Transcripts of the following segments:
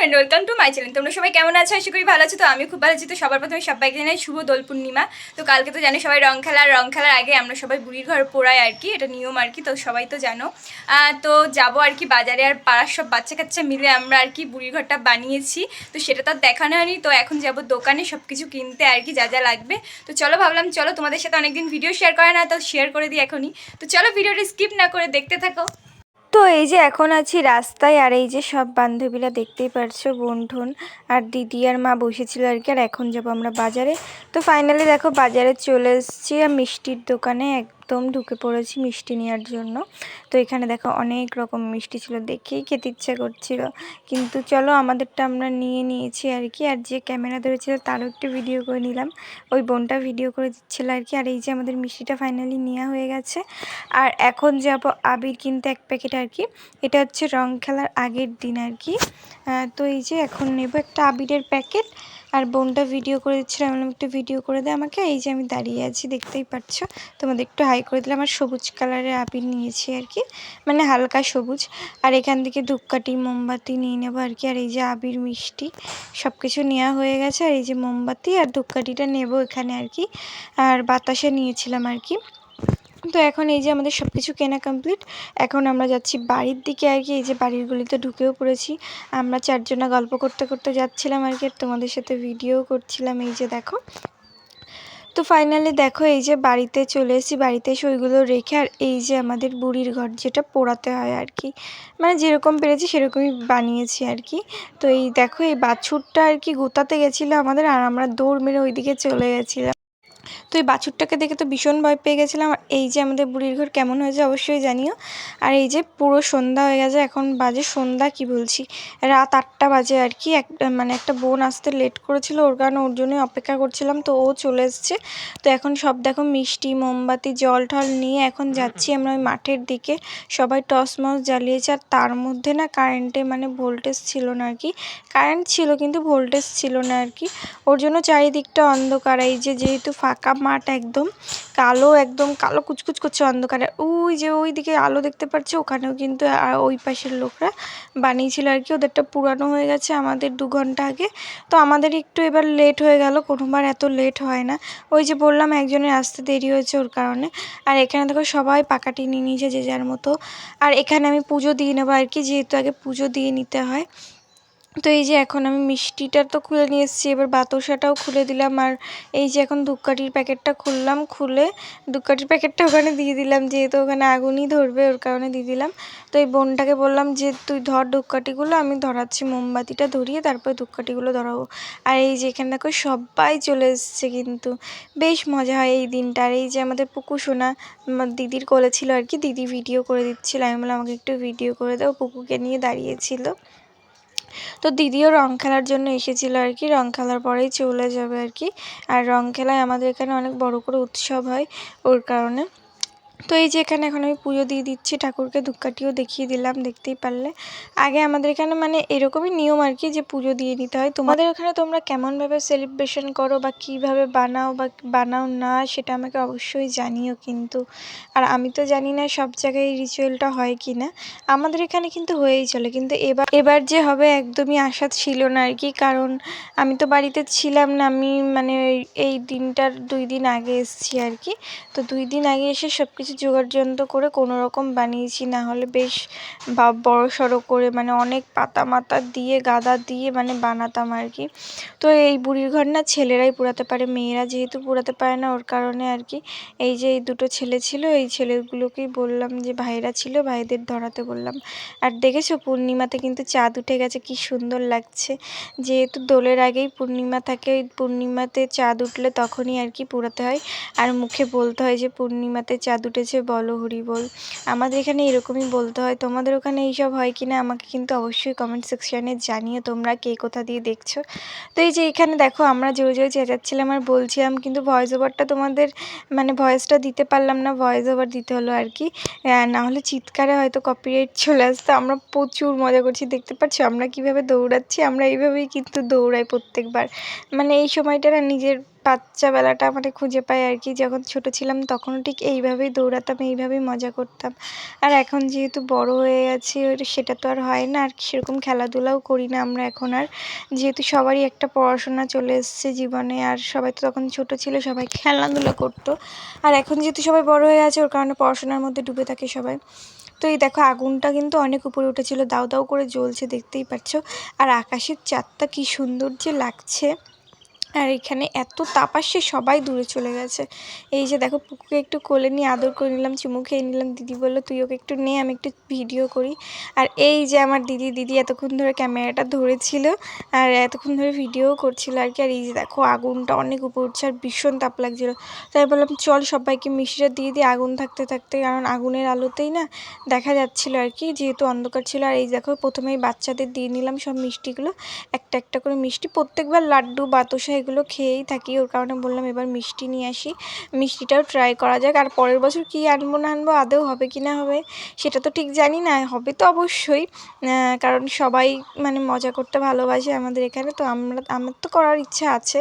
Friend welcome to my channel তোমরা সবাই কেমন আছো? আশা করি ভালো আছো। তো আমি খুব ভালো আছি। তো সবার প্রথমে সবাইকে জানাই শুভ দোল পূর্ণিমা। তো কালকে তো জানি সবাই রং খেলা, রং খেলার আগে আমরা সবাই বুড়ির ঘর পোড়াই আর কি। এটা নিয়ম আর কি, তো সবাই তো জানো। তো যাব আর কি বাজারে আর পাড়ার সব বাচ্চা কাচ্চা মিলে আমরা আর কি বুড়ির ঘরটা বানিয়েছি। তো সেটা তো আর দেখানো হয়নি। তো এখন যাব দোকানে সব কিছু কিনতে আর কি, যা যা লাগবে। তো চলো ভাবলাম, চলো তোমাদের সাথে অনেকদিন ভিডিও শেয়ার করে না, তো শেয়ার করে দিই এখনই। তো চলো ভিডিওটা স্কিপ না করে দেখতে থাকো। তো এই যে এখন আছি রাস্তায়, আর এই যে সব বান্ধবীরা দেখতেই পারছ বোন ঠোন আর দিদি আর মা বসেছিল আর কি, আর এখন যাব আমরা বাজারে। তো ফাইনালি দেখো বাজারে চলে এসেছি, আর মিষ্টির দোকানে একদম ঢুকে পড়েছি মিষ্টি নেওয়ার জন্য। তো এখানে দেখো অনেক রকম মিষ্টি ছিল, দেখেই খেতে ইচ্ছা করছিল। কিন্তু চলো আমাদেরটা আমরা নিয়ে নিয়েছি আর কি। আর যে ক্যামেরা ধরেছিল তারও একটু ভিডিও করে নিলাম। ওই বোনটা ভিডিও করে দিচ্ছিল আর কি। আর এই যে আমাদের মিষ্টিটা ফাইনালি নেওয়া হয়ে গেছে। আর এখন যাব আবির কিনতে এক প্যাকেট আর কি। এটা হচ্ছে রং খেলার আগের দিন আর কি। তো এই যে এখন নেব একটা আবিরের প্যাকেট। আর বোনটা ভিডিও করে দিচ্ছিল, আমি একটু ভিডিও করে দে আমাকে, এই যে আমি দাঁড়িয়ে আছি, দেখতেই পাচ্ছ, তোমাদের একটু হাই করে দিলাম। আর সবুজ কালারের আবির নিয়েছি আর কি মানে হালকা সবুজ। আর এখান থেকে ধূপকাঠি, মোমবাতি নিয়ে নেব আর কি। আর এই যে আবির মিষ্টি সব কিছু নেওয়া হয়ে গেছে। আর এই যে মোমবাতি আর ধূপকাঠিটা নেব এখানে আর কি। আর বাতাসে নিয়েছিলাম আর কি। তো এখন এই যে আমাদের সব কিছু কেনা কমপ্লিট এখন আমরা যাচ্ছি বাড়ির দিকে আর কি, এই যে বাড়ির গলিতে ঢুকেও পড়েছি। আমরা চারজনা গল্প করতে করতে যাচ্ছিলাম আর কি তোমাদের সাথে ভিডিও করছিলাম, এই যে দেখো। তো ফাইনালি দেখো, এই যে বাড়িতে চলে এসেছি, বাড়িতে এসে ওইগুলো রেখে আর এই যে আমাদের বুড়ির ঘর যেটা পোড়াতে হয় আর কি। মানে যেরকম পেরেছি সেরকমই বানিয়েছি আর কি। তো এই দেখো, এই বাছুরটা আর কি গোতাতে গেছিল আমাদের, আর আমরা দৌড় মেরে ওইদিকে চলে গেছিলাম। তো এই বাছুরটাকে দেখে তো ভীষণ ভয় পেয়ে গেছিলাম। এই যে আমাদের বুড়ির ঘর কেমন হয়েছে অবশ্যই জানিও। আর এই যে পুরো সন্ধ্যা হয়ে গেছে, এখন বাজে সন্ধ্যা কি বলছি? রাত আটটা বাজে আর কি। এক মানে একটা বোন আসতে লেট করেছিল, ওর কারণে ওর জন্যই অপেক্ষা করছিলাম, তো ও চলে এসছে। তো এখন সব দেখো মিষ্টি, মোমবাতি, জল টল নিয়ে এখন যাচ্ছি আমরা ওই মাঠের দিকে। সবাই টস মস জ্বালিয়েছে, আর তার মধ্যে না কারেন্টে মানে ভোল্টেজ ছিল না আর কি। কারেন্ট ছিল কিন্তু ভোল্টেজ ছিল না আর কি। ওর জন্য চারিদিকটা অন্ধকার। এই যে যেহেতু ফাঁকা মাঠ একদম। কালো একদম, কালো কুচকুচ করছে অন্ধকারে। ওই যে ওই দিকে আলো দেখতে পাচ্ছি, ওখানেও কিন্তু ওই পাশের লোকরা বানিয়েছিল আর কি। ওদেরটা পুরানো হয়ে গেছে আমাদের দু ঘণ্টা আগে। তো আমাদের একটু এবার লেট হয়ে গেল, কোনোবার এত লেট হয় না। ওই যে বললাম একজনের আসতে দেরি হয়েছে ওর কারণে। আর এখানে দেখো সবাই পাকাটি নিয়ে নিয়েছে যে যার মতো। আর এখানে আমি পুজো দিয়ে নেব আর কি, যেহেতু আগে পুজো দিয়ে নিতে হয়। তো এই যে এখন আমি মিষ্টিটা তো খুলে নিয়ে এসেছি, এবার বাতাসাটাও খুলে দিলাম আর এই যে এখন ধূপকাঠির প্যাকেটটা খুললাম, খুলে ধূপকাঠির প্যাকেটটা ওখানে দিয়ে দিলাম, যেহেতু ওখানে আগুনই ধরবে ওর কারণে দিয়ে দিলাম। তো এই বোনটাকে বললাম যে, তুই ধর ধূপকাঠিগুলো, আমি ধরাচ্ছি মোমবাতিটা ধরিয়ে তারপরে ধূপকাঠিগুলো ধরাবো। আর এই যে এখানে দেখো সবাই চলে এসছে কিন্তু, বেশ মজা হয় এই দিনটা। আর এই যে আমাদের পুকু সোনা, আমার দিদির কোলে ছিল আর কি, দিদি ভিডিও করে দিচ্ছিল। আমি বললাম, আমাকে একটু ভিডিও করে দাও। পুকুকে নিয়ে দাঁড়িয়েছিল তো দিদিও রং খেলার জন্য এসেছিল আর কি। রং খেলার পরেই চলে যাবে আর কি। আর রং খেলায় আমাদের এখানে অনেক বড় করে উৎসব হয় ওর কারণে। তো এই যে এখানে এখন আমি পুজো দিয়ে দিচ্ছি, ঠাকুরকে ধূপকাঠিও দেখিয়ে দিলাম, দেখতেই পারলে। আগে আমাদের এখানে মানে এরকমই নিয়ম আর কি যে পুজো দিয়ে দিতে হয়। তোমাদের ওখানে তোমরা কেমনভাবে সেলিব্রেশন করো বা কীভাবে বানাও বা বানাও না, সেটা আমাকে অবশ্যই জানিও কিন্তু। আর আমি তো জানি না সব জায়গায় এই রিচুয়ালটা হয় কি না আমাদের এখানে কিন্তু হয়েই চলে, কিন্তু এবার এবার যে হবে একদমই আশা ছিল না আর কি। কারণ আমি তো বাড়িতে ছিলাম না, আমি মানে এই- দিনটার দুই দিন আগে এসেছি আর কি। তো দুই দিন আগে এসে সব কিছু জোগাড়যন্ত্র করে কোনো রকম বানিয়েছি, না হলে বেশ বা বড় সড়ো করে মানে অনেক পাতা মাতা দিয়ে, গাদা দিয়ে মানে বানাতাম আর কি। তো এই বুড়ির ঘর না ছেলেরাই পোড়াতে পারে, মেয়েরা যেহেতু পোড়াতে পারে না ওর কারণে আর কি। এই যে এই দুটো ছেলে ছিল, এই ছেলেগুলোকেই বললাম যে ভাইরা ছিল, ভাইদের ধরাতে বললাম। আর দেখেছ পূর্ণিমাতে কিন্তু চাঁদ উঠে গেছে, কি সুন্দর লাগছে। যেহেতু দোলের আগেই পূর্ণিমা থাকে, ওই পূর্ণিমাতে চাঁদ উঠলে তখনই আর কি পোড়াতে হয়। আর মুখে বলতে হয় যে পূর্ণিমাতে চাঁদ উঠেছে বলো হরি বল। আমাদের এখানে এরকমই বলতে হয়। তোমাদের ওখানে এইসব হয় কি না আমাকে কিন্তু অবশ্যই কমেন্ট সেকশানে জানিয়ে তোমরা কে কোথা দিয়ে দেখছ। তো এই যে এখানে দেখো আমরা জোরে জোরে চেঁচাচ্ছিলাম আর বলছিলাম কিন্তু ভয়েস ওভারটা তোমাদের মানে ভয়েসটা দিতে পারলাম না ভয়েস ওভার দিতে হলো আর কি। না হলে চিৎকারে হয়তো কপিরাইট চলে আসতো। আমরা প্রচুর মজা করছি, দেখতে পাচ্ছ? আমরা কীভাবে দৌড়াচ্ছি? আমরা এইভাবেই কিন্তু দৌড়াই প্রত্যেকবার। মানে এই সময়টা না নিজের বাচ্চাবেলাটা মানে খুঁজে পাই আর কি। যখন ছোট ছিলাম তখনও ঠিক এইভাবেই দৌড়াতাম, এইভাবেই মজা করতাম। আর এখন যেহেতু বড় হয়ে গেছি সেটা তো আর হয় না। আর সেরকম খেলাধুলাও করি না আমরা এখন আর। যেহেতু সবারই একটা পড়াশোনা চলে এসছে জীবনে, আর সবাই তো তখন ছোট ছিল, সবাই খেলাধুলা করতো। আর এখন যেহেতু সবাই বড় হয়ে আছে, ওর কারণে পড়াশোনার মধ্যে ডুবে থাকে সবাই। তো এই দেখো, আগুনটা কিন্তু অনেক উপরে উঠেছিল দাউ দাউ করে জ্বলছে, দেখতেই পাচ্ছ। আর আকাশের চাঁদটা কি সুন্দর যে লাগছে। আর এখানে এত তাপ আসছে সবাই দূরে চলে গেছে। এই যে দেখো পুকুকে একটু কোলে নিয়ে আদর করে নিলাম, চুমু খেয়ে নিলাম। দিদি বলল, তুই ওকে একটু নে, আমি একটু ভিডিও করি। আর এই যে আমার দিদি দিদি এতক্ষণ ধরে ক্যামেরাটা ধরেছিল আর এতক্ষণ ধরে ভিডিও করছিল আর কি। আর এই যে দেখো, আগুনটা অনেক উপর উঠছে আর ভীষণ তাপ লাগছিল। তাই বললাম, চল সবাইকে মিষ্টিটা দিয়ে দিয়ে আগুন থাকতে থাকতে। কারণ আগুনের আলোতেই না দেখা যাচ্ছিল আর কি, যেহেতু অন্ধকার ছিল। আর এই দেখো, প্রথমেই বাচ্চাদের দিয়ে নিলাম সব মিষ্টিগুলো। একটা একটা করে মিষ্টি। প্রত্যেকবার লাড্ডু, বাতাসা এগুলো খেয়েই থাকি। ওর কারণে বললাম এবার মিষ্টি নিয়ে আসি। মিষ্টিটাও ট্রাই করা যাক। আর পরের বছর কী আনব না আনব, আদৌ হবে কি না হবে, সেটা তো ঠিক জানি না। হবে তো অবশ্যই। কারণ সবাই মানে মজা করতে ভালোবাসে আমাদের এখানে। তো আমরা, আমার তো করার ইচ্ছা আছে।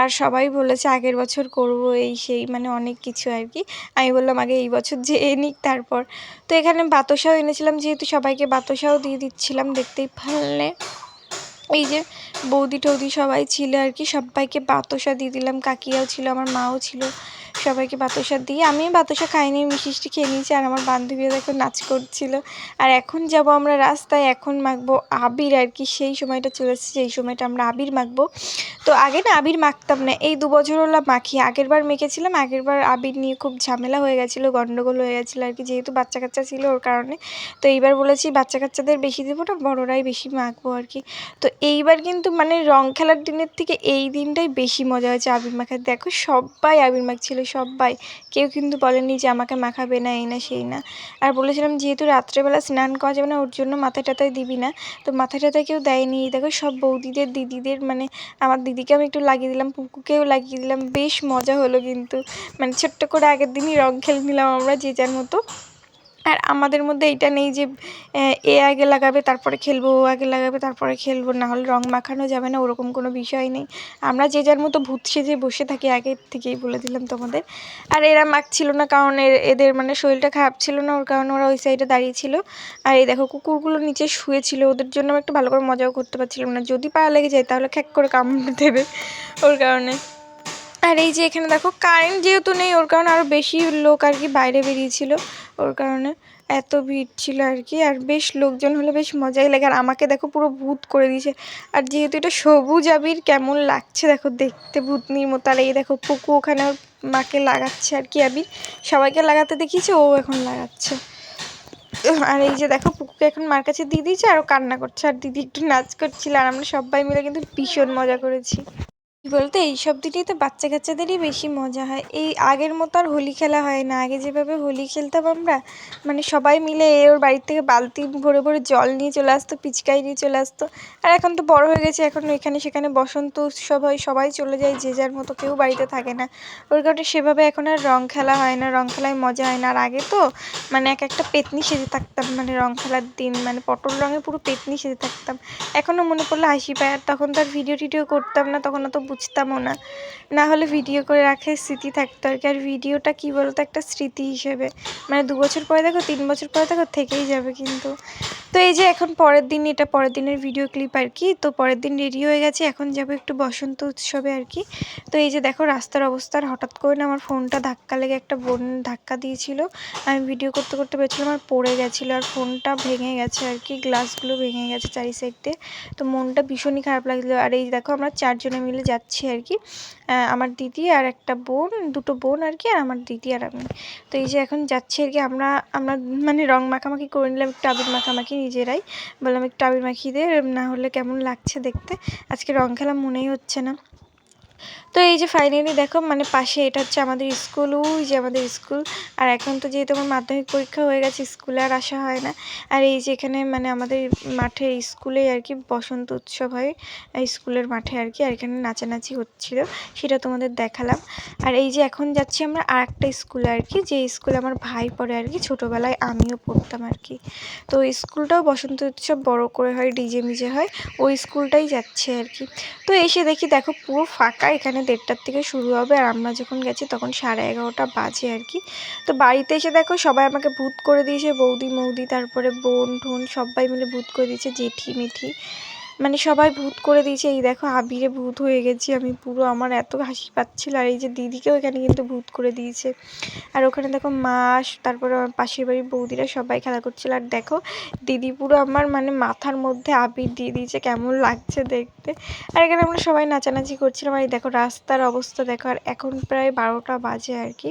আর সবাই বলেছে আগের বছর করব এই সেই মানে অনেক কিছু আর কি। আমি বললাম আগে এই বছর যেয়ে নিক তারপর। তো এখানে বাতাসাও এনেছিলাম, যেহেতু সবাইকে বাতাসাও দিয়ে দিচ্ছিলাম দেখতেই পারলে। এই যে বৌদি টৌদি সবাই ছিল আর কি, সবাইকে বাতাসা দিয়ে দিলাম, কাকিয়াও ছিল, আমার মাও ছিল। সবাইকে বাতাসা দিয়ে আমি বাতাসা খাইনি, মিষ্টি খেয়ে নিয়েছি, আর আমার বান্ধবীরা দেখো নাচ করছিল। আর এখন যাব আমরা রাস্তায়, এখন মাখবো আবির, আর কি সেই সময়টা চলে এসেছে এই সময়টা আমরা আবির মাখবো। তো আগে না আবির মাখতাম না, এই দু বছর হলো মাখি, আগের বার মেখেছিলাম, আগের বার আবির নিয়ে খুব ঝামেলা হয়ে গেছিল, গন্ডগোল হয়ে গেছিল, আর কি যেহেতু বাচ্চা কাচ্চা ছিল ওর কারণে। তো এইবার বলেছি বাচ্চা কাচ্চাদের বেশি দেবো না, বড়রাই বেশি মাখবো আর কি। তো এইবার কিন্তু মানে রং খেলার দিনের থেকে এই দিনটাই বেশি মজা হয়েছে আবির মাখার, দেখো সবাই আবির মাখছিল সবাই কেউ কিন্তু বলেনি যে আমাকে মাখাবে না, এই না, সেই না। আর বলেছিলাম, যেহেতু রাত্রেবেলা স্নান করা যাবে না, ওর জন্য মাথায় টাতায় দিবি না। তো মাথায় টাতায় কেউ দেয়নি। দেখো, সব বৌদিদের, দিদিদের মানে আমার দিদিকে আমি একটু লাগিয়ে দিলাম, পুকুকেও লাগিয়ে দিলাম। বেশ মজা হলো কিন্তু। মানে ছোট্ট করে আগের দিনই রং খেলে নিলাম আমরা যে যার মতো। আর আমাদের মধ্যে এইটা নেই যে, এ আগে লাগাবে, তারপরে খেলব, ও আগে লাগাবে, তারপরে খেলব, না হলে রং মাখানো যাবে না, ওরকম কোনো বিষয় নেই। আমরা যে যার মতো ভূত সেজে বসে থাকি, আগের থেকেই বলে দিলাম তোমাদের। আর এরা মাখছিল না, কারণ এদের মানে শরীরটা খারাপ ছিল না, ওর কারণে ওরা ওই সাইডে দাঁড়িয়ে ছিল। আর এই দেখো, কুকুরগুলো নিচে শুয়েছিল, ওদের জন্য আমি একটু ভালো করে মজাও করতে পারছিলাম না। যদি পা লেগে যায়, তাহলে খ্যাক করে কামড়ে দেবে, ওর কারণে। আর এই যে এখানে দেখো কারেন্ট যেহেতু নেই, ওর কারণে আরও বেশি লোক আর কি বাইরে বেরিয়েছিল। ওর কারণে এত ভিড় ছিল আর কি। আর বেশ লোকজন হলে বেশ মজাই লাগে। আর আমাকে দেখো পুরো ভূত করে দিয়েছে। আর যেহেতু এটা সবুজ আবির, কেমন লাগছে দেখো দেখতে ভূতনির মতো। আর এই দেখো পুকু ওখানে ওর মাকে লাগাচ্ছে আর কি আবির। সবাইকে লাগাতে দেখিয়েছে, ও এখন লাগাচ্ছে। আর এই যে দেখো পুকুকে এখন মার কাছে দিয়ে দিয়েছে, আর ও কান্না করছে। আর দিদি একটু নাচ করছিল, আর আমরা সবাই মিলে কিন্তু ভীষণ মজা করেছি। কি বলতো, এইসব দিনেই তো বাচ্চা কাচ্চাদেরই বেশি মজা হয়। এই আগের মতো আর হোলি খেলা হয় না। আগে যেভাবে হোলি খেলতাম আমরা মানে সবাই মিলে এ ওর বাড়ির থেকে বালতি ভরে ভরে জল নিয়ে চলে আসতো পিচকারি নিয়ে চলে আসতো। আর এখন তো বড় হয়ে গেছে, এখন এখানে সেখানে বসন্ত উৎসব হয়, সবাই চলে যায়, যে যার মতো কেউ বাড়িতে থাকে না। ওর কারণে সেভাবে এখন আর রং খেলা হয় না, রং খেলায় মজা হয় না। আর আগে তো মানে এক একটা পেতনি সেজে থাকতাম মানে রং খেলার দিন মানে পটল রঙে পুরো পেতনি সেজে থাকতাম। এখনও মনে পড়লে হাসি পায় আর তখন তো আর ভিডিও টিডিও করতাম না, তখন অত বুঝতামও না। না হলে ভিডিও করে রাখে স্মৃতি থাকতো আর কি। আর ভিডিওটা কী বলতো? একটা স্মৃতি হিসেবে। মানে দু বছর পরে দেখো, তিন বছর পরে দেখো, থেকেই যাবে কিন্তু। তো এই যে এখন পরের দিন, এটা পরের দিনের ভিডিও ক্লিপ আর কি, তো পরের দিন রেডি হয়ে গেছে, এখন যাব একটু বসন্ত উৎসবে আর কি। তো এই যে দেখো রাস্তার অবস্থা, আর হঠাৎ করে না আমার ফোনটা ধাক্কা লেগে একটা বোন ধাক্কা দিয়েছিল। আমি ভিডিও করতে করতে পেরেছিলাম আমার পড়ে গেছিল, আর ফোনটা ভেঙে গেছে আর কি গ্লাসগুলো ভেঙে গেছে চারি সাইড দিয়ে তো মনটা ভীষণই খারাপ লাগছিল আর এই দেখো আমরা চারজনে মিলে যাচ্ছি আর কি আমার দিদি আর একটা বোন, দুটো বোন আর কি, আর আমার দিদি আর আমি। তো এই যে এখন যাচ্ছি আর কি, আমরা আমরা মানে রং মাখামাখি করে নিলাম, একটু আবির মাখামাখি নিজেরাই। বললাম একটু আবির মাখিয়ে দে, না হলে কেমন লাগছে দেখতে। আজকে রং খেলা মনেই হচ্ছে না। তো এই যে ফাইনালি দেখো মানে পাশে এটা হচ্ছে আমাদের স্কুল ওই যে আমাদের স্কুল আর এখন তো যেহেতু আমার মাধ্যমিক পরীক্ষা হয়ে গেছে স্কুলে আর আসা হয় না। আর এই যে এখানে মানে আমাদের মাঠে স্কুলে আর কি বসন্ত উৎসব হয় স্কুলের মাঠে আর কি। আর এখানে নাচানাচি হচ্ছিল, সেটা তোমাদের দেখালাম। আর এই যে এখন যাচ্ছি আমরা আর একটা স্কুলে আর কি, যে স্কুলে আমার ভাই পড়ে আর কি, ছোটোবেলায় আমিও পড়তাম আর কি। তো স্কুলটাও বসন্ত উৎসব বড় করে হয়, ডিজে মিজে হয়, ওই স্কুলটাই যাচ্ছে আর কি। তো এসে দেখি দেখো পুরো ফাঁকা এখানে দেড়টার থেকে শুরু হবে আর আমরা যখন গেছি তখন সাড়ে এগারোটা বাজে আর কি। তো বাড়িতে এসে দেখো সবাই আমাকে ভূত করে দিয়েছে, বৌদি, মৌদি, তারপরে বোন, ঠোন সবাই মিলে ভূত করে দিয়েছে, জেঠি, মিঠি। মানে সবাই ভূত করে দিয়েছে, এই দেখো আবিরে ভূত হয়ে গেছি আমি, পুরো আমার এত হাসি পাচ্ছিল, আর এই যে দিদিকেও এখানে কিন্তু ভূত করে দিয়েছে। আর ওখানে দেখো মাস তারপরে আমার পাশের বাড়ির বৌদিরা সবাই খেলা করছিল, আর দেখো দিদি পুরো আমার মানে মাথার মধ্যে আবির দিয়ে দিয়েছে, কেমন লাগছে দেখতে। আর এখানে আমরা সবাই নাচানাচি করছিলাম, আর এই দেখো রাস্তার অবস্থা দেখো, আর এখন প্রায় বারোটা বাজে আর কি।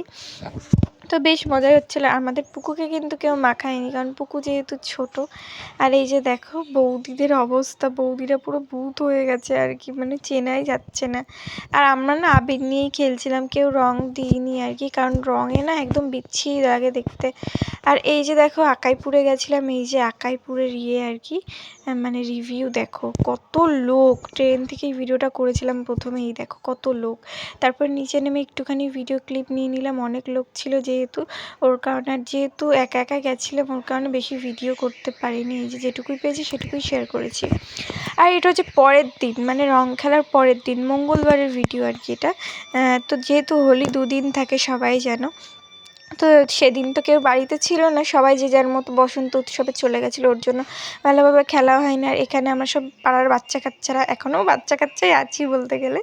তো বেশ মজাই হচ্ছিল। আমাদের পুকুকে কিন্তু কেউ মাখায়নি, কারণ পুকু যেহেতু ছোট, আর এই যে দেখো বৌদিদের অবস্থা, বৌদিরা পুরো ভূত হয়ে গেছে আর কি মানে চেনাই যাচ্ছে না। আর আমরা না আবির নিয়েই খেলছিলাম, কেউ রং দিইনি আর কি, কারণ রঙে না একদম বিচ্ছিরি লাগে দেখতে। আর এই যে দেখো আকাইপুরে গেছিলাম, এই যে আকাইপুরের ইয়ে আর কি মানে রিভিউ দেখো, কত লোক, ট্রেন থেকে ভিডিওটা করেছিলাম প্রথমে এই দেখো কত লোক। তারপর নিচে নেমে একটুখানি ভিডিও ক্লিপ নিয়ে নিলাম, অনেক লোক ছিল যেহেতু, ওর কারণে আর যেহেতু একা একা গেছিলাম ওর কারণে বেশি ভিডিও করতে পারিনি। এই যে যেটুকুই পেয়েছি সেটুকুই শেয়ার করেছি। আর এটা হচ্ছে পরের দিন মানে রং খেলার পরের দিন, মঙ্গলবারের ভিডিও আর কি এটা। তো যেহেতু হোলি দুদিন থাকে সবাই জানো তো সেদিন তো কেউ বাড়িতে ছিল না। সবাই যে যার মতো বসন্ত উৎসবে চলে গেছিল, ওর জন্য ভালোভাবে খেলা হয় না আর এখানে আমরা সব পাড়ার বাচ্চা কাচ্চারা এখনও বাচ্চা কাচ্চাই আছি বলতে গেলে।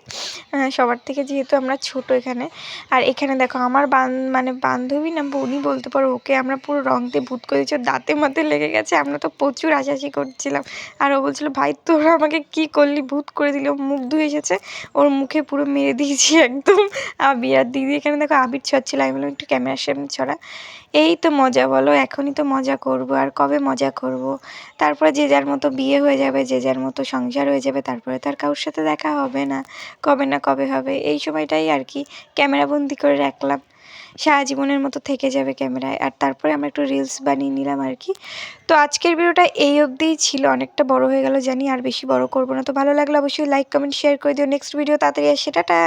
সবার থেকে যেহেতু আমরা ছোট এখানে। আর এখানে দেখো, আমার বান মানে বান্ধবী না বোনই বলতে পারো, ওকে আমরা পুরো রং দিয়ে ভূত করে দিচ্ছি দাঁতে মাতে লেগে গেছে। আমরা তো প্রচুর হাসাহাসি করছিলাম। আর ও বলছিল, ভাই, তোরা আমাকে কি করলি? ভূত করে দিল। মুখ ধুয়ে এসেছে। ওর মুখে পুরো মেরে দিয়েছি একদম। আবির আর দিদি এখানে দেখো, আবির ছড়ছিল আমি বললাম, একটু ক্যামেরার সামনে ছড়া এই তো মজা, বলো এখনই তো মজা করব, আর কবে মজা করব? তারপরে যে যার মতো বিয়ে হয়ে যাবে, যে যার মতো সংসার হয়ে যাবে, তারপরে তো আর কারোর সাথে দেখা হবে না। কবে না কবে হবে, এই সময়টাই আর কি, ক্যামেরা বন্দি করে রাখলাম। সারা জীবনের মতো থেকে যাবে ক্যামেরায়, আর তারপরে আমরা একটু রিলস বানিয়ে নিলাম আর কি। তো আজকের ভিডিওটা এই অবধিই ছিল, অনেকটা বড় হয়ে গেল জানি, আর বেশি বড় করব না। তো ভালো লাগলে অবশ্যই লাইক কমেন্ট শেয়ার করে দিও। নেক্সট ভিডিও তাড়াতাড়ি আসছে টাটা!